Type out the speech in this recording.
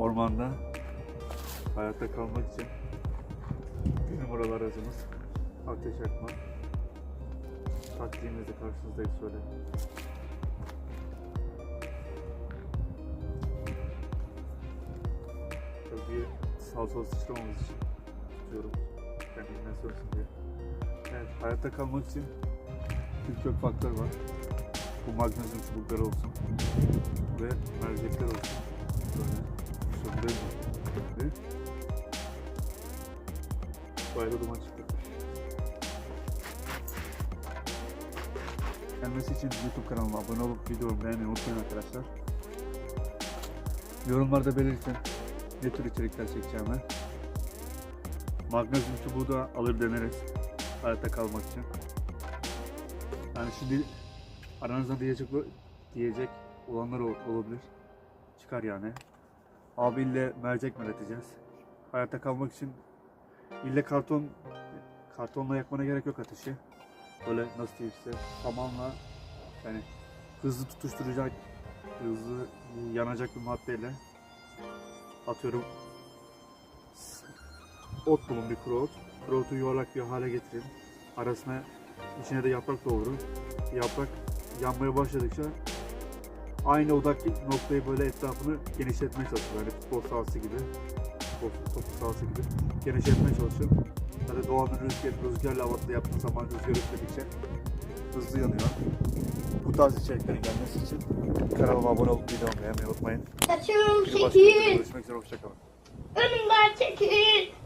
ormanda hayatta kalmak için bir numaralı aracımız ateş yakma. Taktiğimizle karşınızdayız şöyle. Tabii sağ sol sıçramamız için tutuyorum. Kendimden söylesin diye. Evet, hayatta kalmak için birçok faktör var. Bu magnezyum çubukları olsun ve mercekler olsun. Böyle söndürme. Ve bayra duman çıktı. Gelmesi için YouTube kanalıma abone olup videomu beğenmeyi unutmayın arkadaşlar. Yorumlarda belirtin ne tür içerikler çekeceğimi. Magnezyum çubuğu da alır deneriz hayatta kalmak için. Yani şimdi aranızda diyecek diyecek olanlar ol- olabilir. Çıkar yani. Abiyle mercek üreteceğiz? Hayatta kalmak için ille karton kartonla yakmana gerek yok ateşi. Böyle nasıl diyeyim size samanla yani hızlı tutuşturacak hızlı yanacak bir maddeyle atıyorum ot bulun bir kuru ot. Kuru otu yuvarlak bir hale getirin. Arasına içine de yaprak doldurun. Yaprak yanmaya başladıkça aynı odak noktayı böyle etrafını genişletmeye çalışıyor. Yani futbol sahası gibi. Futbol topu sahası gibi genişletmeye çalışıyor. Tabii doğanın rüzgar, rüzgarla havada yaptığı zaman rüzgar üfledikçe hızlı yanıyor. Bu tarz içeriklerin gelmesi için kanalıma abone olup videomu beğenmeyi unutmayın. Saçım şekil. görüşmek üzere, hoşçakalın. Önümden çekil.